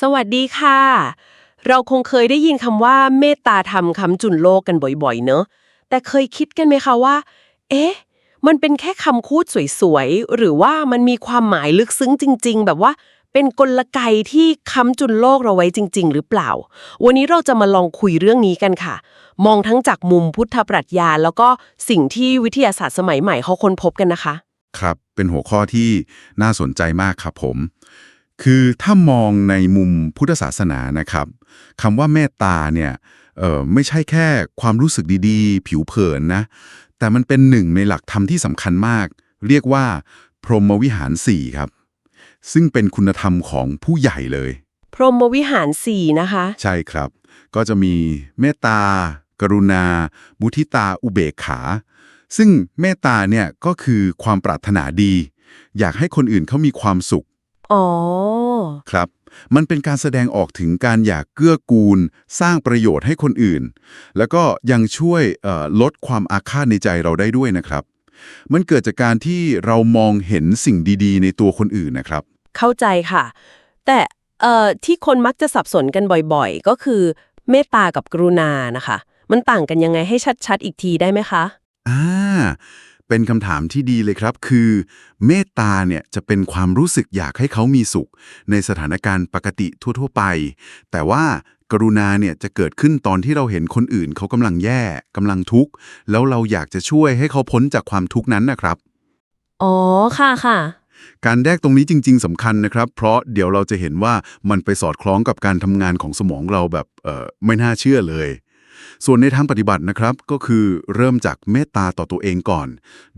สวัสดีค่ะ เราคงเคยได้ยินคำว่าเมตตาธรรมคำจุนโลกกันบ่อยๆ เนอะแต่เคยคิดกันไหมคะว่า เอ๊ะ มันเป็นแค่คำพูดสวยๆ หรือว่ามันมีความหมายลึกซึ้งจริง ๆ แบบว่าเป็นกลไกที่ค้ำจุนโลกเราไว้จริง ๆ หรือเปล่า วันนี้เราจะมาลองคุยเรื่องนี้กันค่ะ มองทั้งจากมุมพุทธปรัชญา แล้วก็สิ่งที่วิทยาศาสตร์สมัยใหม่เขาค้นพบกันนะคะ ครับ เป็นหัวข้อที่น่าสนใจมากครับผม คือถ้ามองในมุมพุทธศาสนานะครับคำว่าเมตตาเนี่ยเออไม่ใช่แค่ความรู้สึกดีๆ ผิวเผินนะ แต่มันเป็นหนึ่งในหลักธรรมที่สำคัญมาก เรียกว่า พรหมวิหารสี่ครับ ซึ่งเป็นคุณธรรมของผู้ใหญ่เลย พรหมวิหารสี่นะคะ ใช่ครับ ก็จะมีเมตตา กรุณา มุทิตา อุเบกขา ซึ่งเมตตาเนี่ยก็คือความปรารถนาดี อยากให้คนอื่นเขามีความสุข อ๋อ ครับ มันเป็นการแสดงออกถึงการอยากเกื้อกูล สร้างประโยชน์ให้คนอื่น แล้วก็ยังช่วยเอ่อลดความอาฆาตในใจเราได้ด้วยนะครับ มันเกิดจากการที่เรามองเห็นสิ่งดีๆ ในตัวคนอื่นนะครับ เข้าใจค่ะ แต่เอ่อที่คนมักจะสับสนกันบ่อยๆ ก็คือเมตตากับกรุณานะคะ มันต่างกันยังไงให้ชัดๆ อีกทีได้ไหมคะ อ่า เป็นคำถามที่ดีเลยครับ คือ เมตตาเนี่ยจะเป็นความรู้สึกอยากให้เขามีสุข ในสถานการณ์ปกติทั่ว ๆ ไป แต่ว่ากรุณาเนี่ยจะเกิดขึ้นตอนที่เราเห็นคนอื่นเขากำลังแย่กำลังทุกข์ แล้วเราอยากจะช่วยให้เขาพ้นจากความทุกข์นั้นนะครับ อ๋อ ค่ะค่ะ การแยกตรงนี้จริง ๆสำคัญนะครับ เพราะเดี๋ยวเราจะเห็นว่ามันไปสอดคล้องกับการทำงานของสมองเราแบบเอ่อไม่น่าเชื่อเลย ส่วนในทางปฏิบัตินะครับก็คือเริ่มจากเมตตาต่อตัวเองก่อน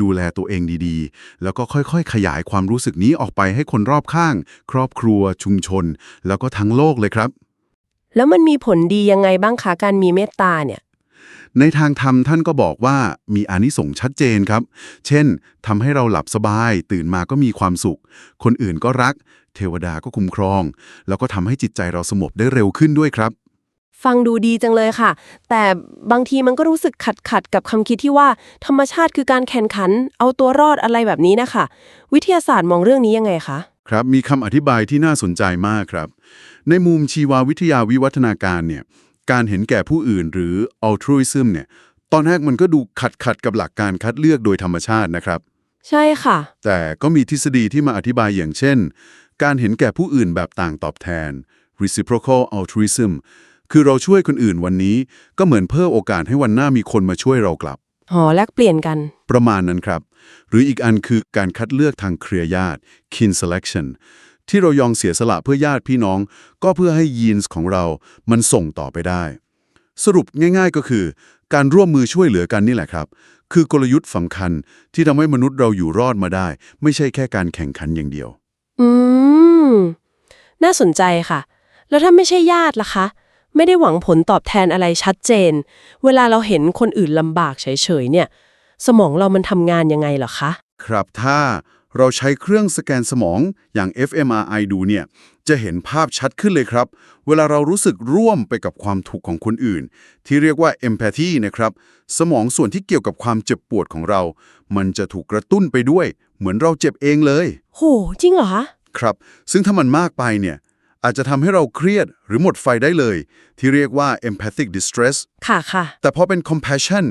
ดูแลตัวเองดีๆ แล้วก็ค่อยๆ ขยายความรู้สึกนี้ออกไปให้คนรอบข้าง ครอบครัว ชุมชน แล้วก็ทั้งโลกเลยครับ แล้วมันมีผลดียังไงบ้างคะการมีเมตตาเนี่ยในทางธรรมท่านก็บอกว่ามีอานิสงส์ชัดเจนครับ เช่นทำให้เราหลับสบาย ตื่นมาก็มีความสุข คนอื่นก็รัก เทวดาก็คุ้มครอง แล้วก็ทำให้จิตใจเราสงบได้เร็วขึ้นด้วยครับ ฟังดูดีจังเลยค่ะ แต่บางทีมันก็รู้สึกขัดขัดๆกับคำคิดที่ว่า ธรรมชาติคือการแข่งขัน เอาตัวรอดอะไรแบบนี้นะคะ วิทยาศาสตร์มองเรื่องนี้ยังไงคะ ครับ มีคำอธิบายที่น่าสนใจมากครับ ในมุมชีววิทยาวิวัฒนาการเนี่ย การเห็นแก่ผู้อื่นหรือ altruism เนี่ย ตอนแรกมันก็ดูขัดขัดกับหลักการคัดเลือกโดยธรรมชาตินะครับ ใช่ค่ะ แต่ก็มีทฤษฎีที่มาอธิบายอย่างเช่น การเห็นแก่ผู้อื่นแบบต่างตอบแทน reciprocal altruism คือเราช่วยคนอื่นวันนี้ ก็เหมือนเพิ่มโอกาสให้วันหน้ามีคนมาช่วยเรากลับ หอแลกเปลี่ยนกัน ประมาณนั้นครับ หรืออีกอันคือการคัดเลือกทางเครือญาติ kin selection ที่เรายอมเสียสละเพื่อญาติพี่น้อง ก็เพื่อให้ยีนส์ของเรามันส่งต่อไปได้ สรุปง่าย ๆก็คือ การร่วมมือช่วยเหลือกันนี่แหละครับ คือกลยุทธ์สำคัญที่ทำให้มนุษย์เราอยู่รอดมาได้ ไม่ใช่แค่การแข่งขันอย่างเดียว อืม น่าสนใจค่ะ แล้วถ้าไม่ใช่ญาติล่ะคะ ไม่ได้หวังผลตอบแทนอะไรชัดเจน เวลาเราเห็นคนอื่นลำบากเฉยๆเนี่ย สมองเรามันทำงานยังไงเหรอคะ ครับถ้าเราใช้เครื่องสแกนสมองอย่าง fMRI ดูเนี่ย จะเห็นภาพชัดขึ้นเลยครับ เวลาเรารู้สึกร่วมไปกับความทุกข์ของคนอื่น ที่เรียกว่า empathy นะครับ สมองส่วนที่เกี่ยวกับความเจ็บปวดของเรา มันจะถูกกระตุ้นไปด้วย เหมือนเราเจ็บเองเลย โห จริงเหรอคะ ครับ ซึ่งถ้ามันมากไปเนี่ย อาจจะทำให้เราเครียดหรือหมดไฟได้เลย ที่เรียกว่า empathic distress ค่ะค่ะ แต่พอเป็น compassion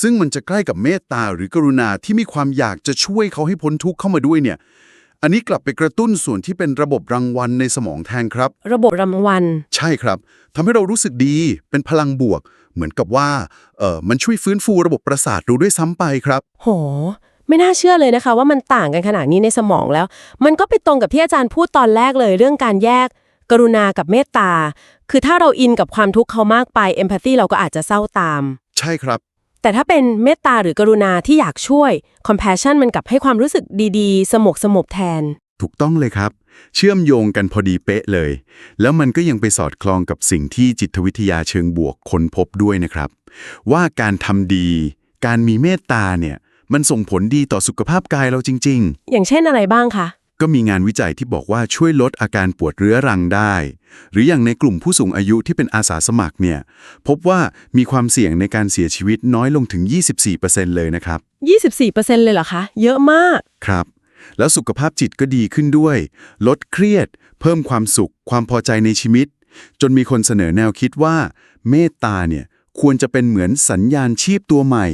ซึ่งมันจะใกล้กับเมตตาหรือกรุณาที่มีความอยากจะช่วยเขาให้พ้นทุกข์เข้ามาด้วยเนี่ย อันนี้กลับไปกระตุ้นส่วนที่เป็นระบบรางวัลในสมองแทนครับ ระบบรางวัล ใช่ครับทำให้เรารู้สึกดีเป็นพลังบวก เหมือนกับว่าเออมันช่วยฟื้นฟูระบบประสาทเราด้วยซ้ำไปครับ โห ไม่น่าเชื่อเลยนะคะ ว่ามันต่างกันขนาดนี้ในสมองแล้ว มันก็ไปตรงกับที่อาจารย์พูดตอนแรกเลยเรื่องการแยก กรุณากับเมตตา คือถ้าเราอินกับความทุกข์เขามากไปเอมพัตตีเราก็อาจจะเศร้าตาม ใช่ครับ แต่ถ้าเป็นเมตตาหรือกรุณาที่อยากช่วย compassion มันกลับให้ความรู้สึกดีๆ สมกสมบแทน ถูกต้องเลยครับ เชื่อมโยงกันพอดีเป๊ะเลย แล้วมันก็ยังไปสอดคล้องกับสิ่งที่จิตวิทยาเชิงบวกค้นพบด้วยนะครับ ว่าการทำดี การมีเมตตาเนี่ย มันส่งผลดีต่อสุขภาพกายเราจริง ๆ อย่างเช่นอะไรบ้างคะ ก็มีงานวิจัยที่บอกว่าช่วยลดอาการปวดเรื้อรังได้ หรืออย่างในกลุ่มผู้สูงอายุที่เป็นอาสาสมัครเนี่ย พบว่ามีความเสี่ยงในการเสียชีวิตน้อยลงถึง 24%เลยนะครับ 24%เลยเหรอคะ เยอะมาก ครับ แล้วสุขภาพจิตก็ดีขึ้นด้วย ลดเครียด เพิ่มความสุข ความพอใจในชีวิต จนมีคนเสนอแนวคิดว่า เมตตาเนี่ย ควรจะเป็นเหมือนสัญญาณชีพตัวใหม่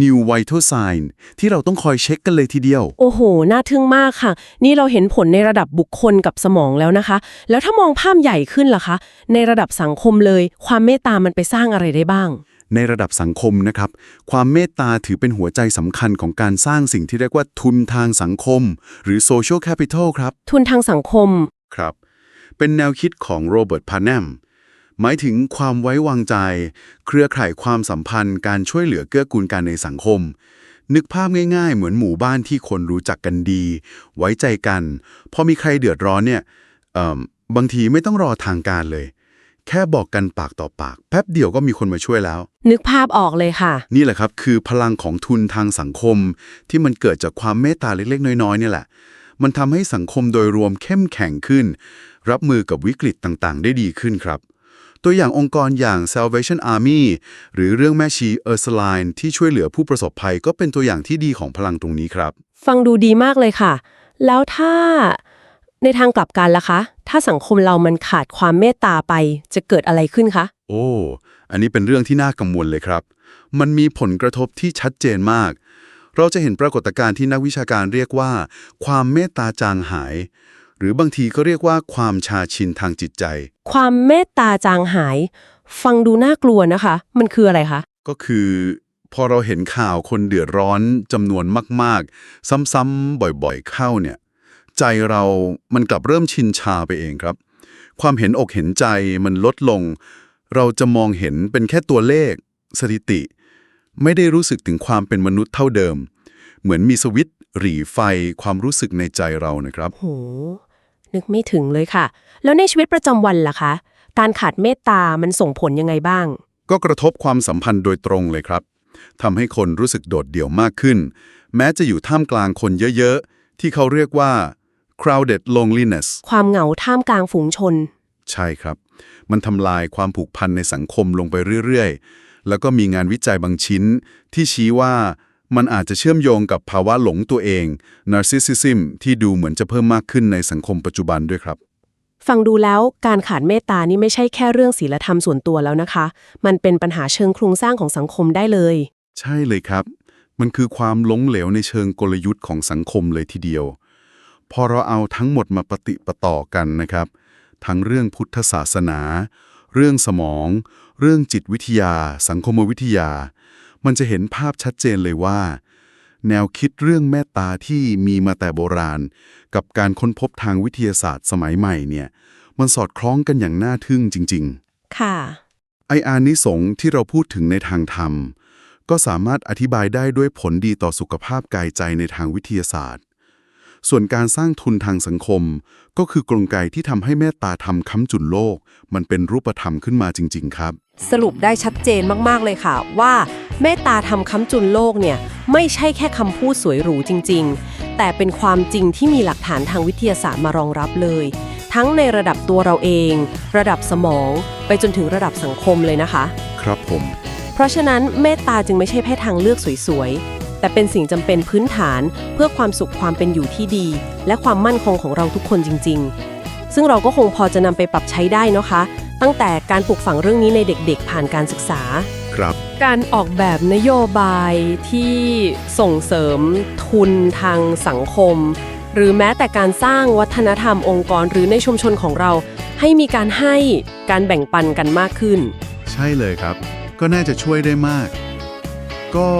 New Vital Sign ที่เราต้องคอยเช็คกันเลยทีเดียว โอ้โห น่าทึ่งมากค่ะ นี่เราเห็นผลในระดับบุคคลกับสมองแล้วนะคะ แล้วถ้ามองภาพใหญ่ขึ้นล่ะคะ ในระดับสังคมเลย ความเมตตามันไปสร้างอะไรได้บ้าง ในระดับสังคมนะครับ ความเมตตาถือเป็นหัวใจสำคัญของการสร้างสิ่งที่เรียกว่าทุนทางสังคม หรือ social capital ครับ ทุนทางสังคม ครับ เป็นแนวคิดของโรเบิร์ตพา n นม หมายถึงความไว้วางใจ เครือข่ายความสัมพันธ์ การช่วยเหลือเกื้อกูลกันในสังคม นึกภาพง่ายๆ เหมือนหมู่บ้านที่คนรู้จักกันดี ไว้ใจกัน พอมีใครเดือดร้อนเนี่ยเอิ่มบางทีไม่ต้องรอทางการเลย แค่บอกกันปากต่อปาก แป๊บเดียวก็มีคนมาช่วยแล้ว นึกภาพออกเลยค่ะ นี่แหละครับคือพลังของทุนทางสังคม ที่มันเกิดจากความเมตตาเล็กๆ น้อยๆเนี่ยแหละ มันทำให้สังคมโดยรวมเข้มแข็งขึ้น รับมือกับวิกฤตต่างๆ ได้ดีขึ้นครับ ตัวอย่างองค์กรอย่าง Salvation Army หรือเรื่องแม่ชีเออร์สไลน์ที่ช่วยเหลือผู้ประสบภัยก็เป็นตัวอย่างที่ดีของพลังตรงนี้ครับ ฟังดูดีมากเลยค่ะ แล้วถ้าในทางกลับกันล่ะคะ ถ้าสังคมเรามันขาดความเมตตาไปจะเกิดอะไรขึ้นคะ โอ้ อันนี้เป็นเรื่องที่น่ากังวลเลยครับ มันมีผลกระทบที่ชัดเจนมาก เราจะเห็นปรากฏการณ์ที่นักวิชาการเรียกว่า ความเมตตาจางหาย หรือบางทีก็เรียกว่าความชาชินทางจิตใจ ความเมตตาจางหาย ฟังดูน่ากลัวนะคะ มันคืออะไรคะ ก็คือ พอเราเห็นข่าวคนเดือดร้อนจำนวนมาก ๆ ซ้ำๆบ่อยๆเข้าเนี่ย ใจเรามันกลับเริ่มชินชาไปเองครับ ความเห็นอกเห็นใจมันลดลง เราจะมองเห็นเป็นแค่ตัวเลข สถิติ ไม่ได้รู้สึกถึงความเป็นมนุษย์เท่าเดิม เหมือนมีสวิตช์หรี่ไฟความรู้สึกในใจเรานะครับ โห นึกไม่ถึงเลยค่ะ แล้วในชีวิตประจำวันล่ะคะ การขาดเมตตามันส่งผลยังไงบ้าง ก็กระทบความสัมพันธ์โดยตรงเลยครับทำให้คนรู้สึกโดดเดี่ยวมากขึ้น แม้จะอยู่ท่ามกลางคนเยอะๆ ที่เขาเรียกว่า crowded loneliness ความเหงาท่ามกลางฝูงชน ใช่ครับ มันทำลายความผูกพันในสังคมลงไปเรื่อยๆ แล้วก็มีงานวิจัยบางชิ้นที่ชี้ว่า มันอาจจะเชื่อมโยงกับภาวะหลงตัวเอง narcissism ที่ดูเหมือนจะเพิ่มมากขึ้นในสังคมปัจจุบันด้วยครับ ฟังดูแล้วการขาดเมตตานี่ไม่ใช่แค่เรื่องศีลธรรมส่วนตัวแล้วนะคะ มันเป็นปัญหาเชิงโครงสร้างของสังคมได้เลย ใช่เลยครับ มันคือความล้มเหลวในเชิงกลยุทธ์ของสังคมเลยทีเดียว พอเราเอาทั้งหมดมาปฏิปต่อกันนะครับ ทั้งเรื่องพุทธศาสนา เรื่องสมอง เรื่องจิตวิทยา สังคมวิทยา มันจะเห็นภาพชัดเจนเลยว่า แนวคิดเรื่องเมตตาที่มีมาแต่โบราณ กับการค้นพบทางวิทยาศาสตร์สมัยใหม่เนี่ย มันสอดคล้องกันอย่างน่าทึ่งจริง ๆ ค่ะ ไออานิสงส์ที่เราพูดถึงในทางธรรม ก็สามารถอธิบายได้ด้วยผลดีต่อสุขภาพกายใจในทางวิทยาศาสตร์ ส่วนการสร้างทุนทางสังคม ก็คือกลไกที่ทำให้เมตตาธรรมค้ำจุนโลก มันเป็นรูปธรรมขึ้นมาจริง ๆ ครับ สรุปได้ชัดเจนมากๆเลยค่ะ ว่าเมตตาทำค้ำจุนโลกเนี่ยไม่ใช่แค่คำพูดสวยหรูจริง ๆ แต่เป็นความจริงที่มีหลักฐานทางวิทยาศาสตร์มารองรับเลย ทั้งในระดับตัวเราเอง ระดับสมอง ไปจนถึงระดับสังคมเลยนะคะ ครับผม เพราะฉะนั้นเมตตาจึงไม่ใช่แค่ทางเลือกสวยๆ แต่เป็นสิ่งจำเป็นพื้นฐานเพื่อความสุขความเป็นอยู่ที่ดี และความมั่นคงของเราทุกคนจริง ๆ ซึ่งเราก็คงพอจะนำไปปรับใช้ได้นะคะ ตั้งแต่การปลูกฝังเรื่องนี้ในเด็กๆ ผ่านการศึกษา ครับ การออกแบบนโยบายที่ส่งเสริมทุนทางสังคม หรือแม้แต่การสร้างวัฒนธรรมองค์กรหรือในชุมชนของเรา ให้มีการให้การแบ่งปันกันมากขึ้น ใช่เลยครับ ก็น่าจะช่วยได้มาก ก็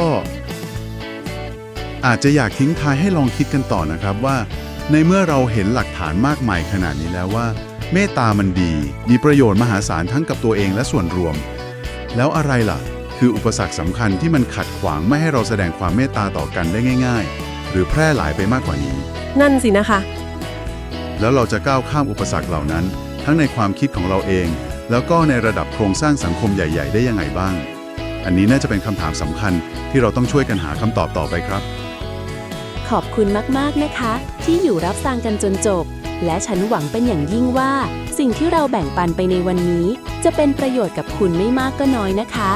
อาจจะอยากทิ้งท้ายให้ลองคิดกันต่อนะครับว่า ในเมื่อเราเห็นหลักฐานมากมายขนาดนี้แล้วว่า เมตตามันดี มีประโยชน์มหาศาลทั้งกับตัวเองและส่วนรวม แล้วอะไรล่ะ คืออุปสรรคสำคัญที่มันขัดขวางไม่ให้เราแสดงความเมตตาต่อกันได้ง่าย ๆ หรือแพร่หลายไปมากกว่านี้ นั่นสินะคะ แล้วเราจะก้าวข้ามอุปสรรคเหล่านั้น ทั้งในความคิดของเราเอง แล้วก็ในระดับโครงสร้างสังคมใหญ่ ๆ ได้ยังไงบ้าง อันนี้น่าจะเป็นคำถามสำคัญที่เราต้องช่วยกันหาคำตอบต่อไปครับ ขอบคุณมากๆนะคะ ที่อยู่รับฟังกันจนจบ และฉันหวังเป็นอย่างยิ่งว่า สิ่งที่เราแบ่งปันไปในวันนี้ จะเป็นประโยชน์กับคุณไม่มากก็น้อยนะคะ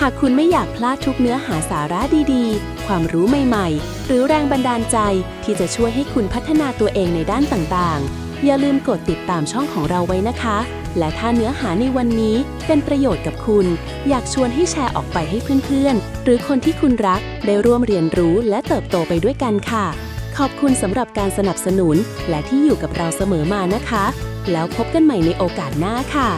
หากคุณไม่อยากพลาดทุกเนื้อหาสาระดีๆ ความรู้ใหม่ๆ หรือแรงบันดาลใจที่จะช่วยให้คุณพัฒนาตัวเองในด้านต่างๆ อย่าลืมกดติดตามช่องของเราไว้นะคะ และถ้าเนื้อหาในวันนี้เป็นประโยชน์กับคุณ อยากชวนให้แชร์ออกไปให้เพื่อนๆ หรือคนที่คุณรักได้ร่วมเรียนรู้และเติบโตไปด้วยกันค่ะ ขอบคุณสำหรับการสนับสนุนและที่อยู่กับเราเสมอมานะคะ แล้วพบกันใหม่ในโอกาสหน้าค่ะ